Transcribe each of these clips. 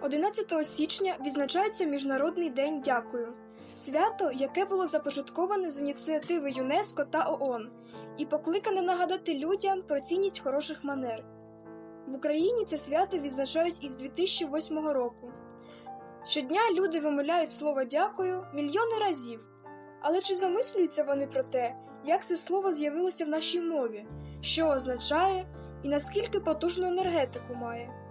11 січня відзначається Міжнародний день дякую. Свято, яке було започатковане з ініціативи ЮНЕСКО та ООН і покликане нагадати людям про цінність хороших манер. В Україні це свято відзначають із 2008 року. Щодня люди вимовляють слово дякую мільйони разів. Але чи замислюються вони про те, як це слово з'явилося в нашій мові, що означає і наскільки потужну енергетику має?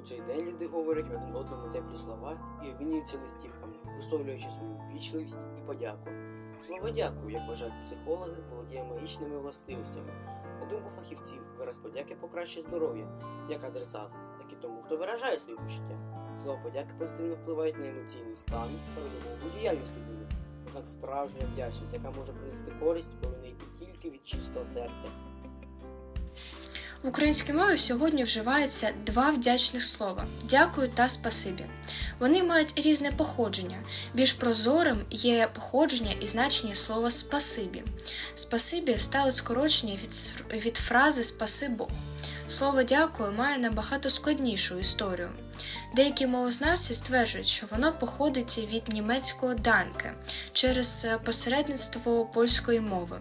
У цей день люди говорять один одному теплі слова і обмінюються листівками, висловлюючи свою ввічливість і подяку. Слово дякую, як вважають психологи, володіє магічними властивостями. На думку фахівців, вираз подяки покращує здоров'я як адресат, так і тому, хто виражає свої почуття. Слова подяки позитивно впливають на емоційний стан та розумову діяльність людини. Однак справжня вдячність, яка може принести користь, повинна йти тільки від чистого серця. В українській мові сьогодні вживається два вдячних слова дякую та спасибі. Вони мають різне походження. Більш прозорим є походження і значення слова спасибі. Спасибі стало скорочення від, фрази спаси Бог. Слово дякую має набагато складнішу історію. Деякі мовознавці стверджують, що воно походить від німецького данке через е, посередництво польської мови.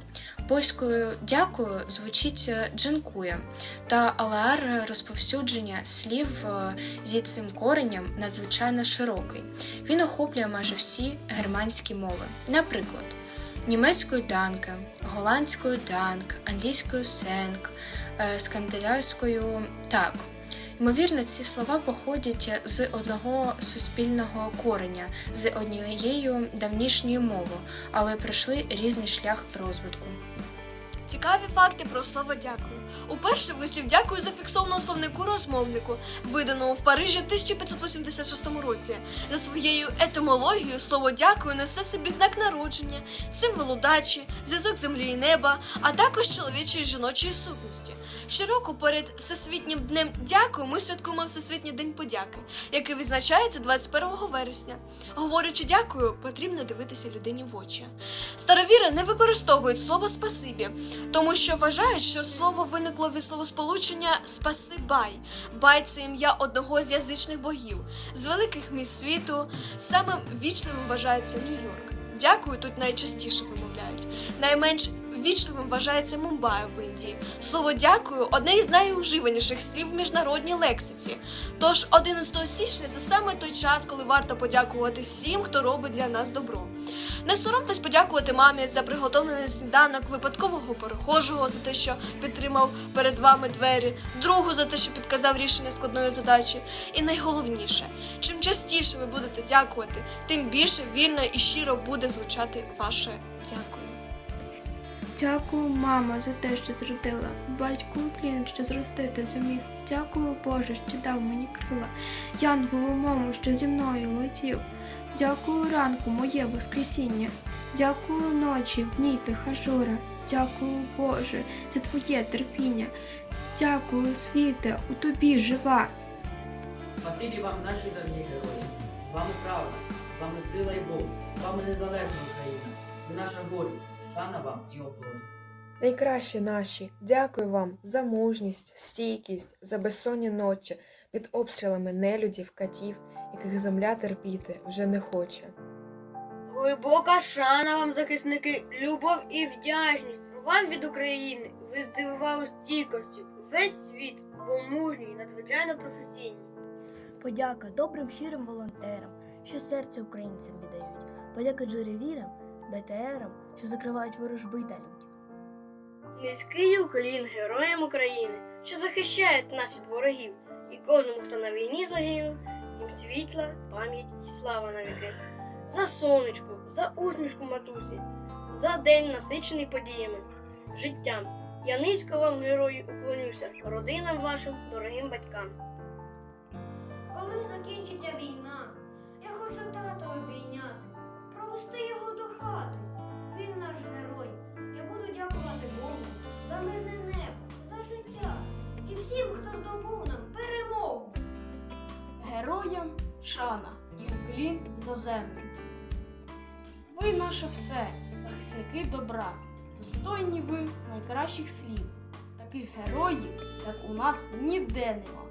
Польською дякую звучить е, дженкує, та алеар розповсюдження слів е, зі цим коренням надзвичайно широкий. Він охоплює майже всі германські мови. Наприклад, німецькою данке, голландською данк, англійською сенк, е, скандинавською так. Ймовірно, ці слова походять з одного суспільного кореня, з однією давнішньою мовою, але пройшли різний шлях розвитку. Цікаві факти про слово дякую. Уперше вислів дякую зафіксовано словнику розмовнику, виданому в Парижі в 1586 році. За своєю етимологією слово дякую несе собі знак народження, символ удачі, зв'язок землі і неба, а також чоловічої і жіночої сутності. Щороку перед Всесвітнім днем дякую ми святкуємо Всесвітній день подяки, який відзначається 21 вересня. Говорячи дякую, потрібно дивитися людині в очі. Старовіри не використовують слово спасибі, тому що вважають, що слово виникло від словосполучення спасибай. Бай це ім'я одного з язичних богів. З великих міст світу самим вічним вважається Нью-Йорк. Дякую тут найчастіше вимовляють. Найменш Вічливим вважається Мумбаї в Індії. Слово дякую одне із найуживаніших слів в міжнародній лексиці. Тож 11 січня це саме той час, коли варто подякувати всім, хто робить для нас добро. Не соромтесь подякувати мамі за приготовлений сніданок, випадкового перехожого за те, що підтримав перед вами двері, другу за те, що підказав рішення складної задачі. І найголовніше, чим частіше ви будете дякувати, тим більше вільно і щиро буде звучати ваше дякую. Дякую, мама, за те, що зродила. Батьку Клін, що зростити зумів. Дякую, Боже, що дав мені крила. Янголу мому, що зі мною летів. Дякую ранку, моє воскресіння. Дякую ночі, в ній тиха жура. Дякую, Боже, за твоє терпіння. Дякую, світе, у тобі жива. Спасибі вам, наші дорогі герої. З вами правда, з вами сила і Бог, з вами незалежна Україна. Ви наша гордість, шана вам і оплот. Найкращі наші, дякую вам за мужність, стійкість, за безсонні ночі під обстрілами нелюдів, катів, яких земля терпіти вже не хоче. Глибока шана вам, захисники, любов і вдячність вам від України. Ви здивували стійкостю весь світ, бо мужні і надзвичайно професійні. Подяка добрим щирим волонтерам, що серце українцям віддають. Подяка джеревірам, БТРам, що закривають ворожби та лють. Низький уклін героям України, що захищають нас від ворогів, і кожному, хто на війні загинув, їм світла, пам'ять і слава навіки. За сонечко, за усмішку матусі, за день насичений подіями, життям. Я низько вам, герої, уклонюся, родинам вашим, дорогим батькам. Коли закінчиться війна, я хочу тата обійняти, Героям шана і уклін доземний. Ви наше все, захисники добра, достойні ви найкращих слів. Таких героїв, як у нас, ніде нема.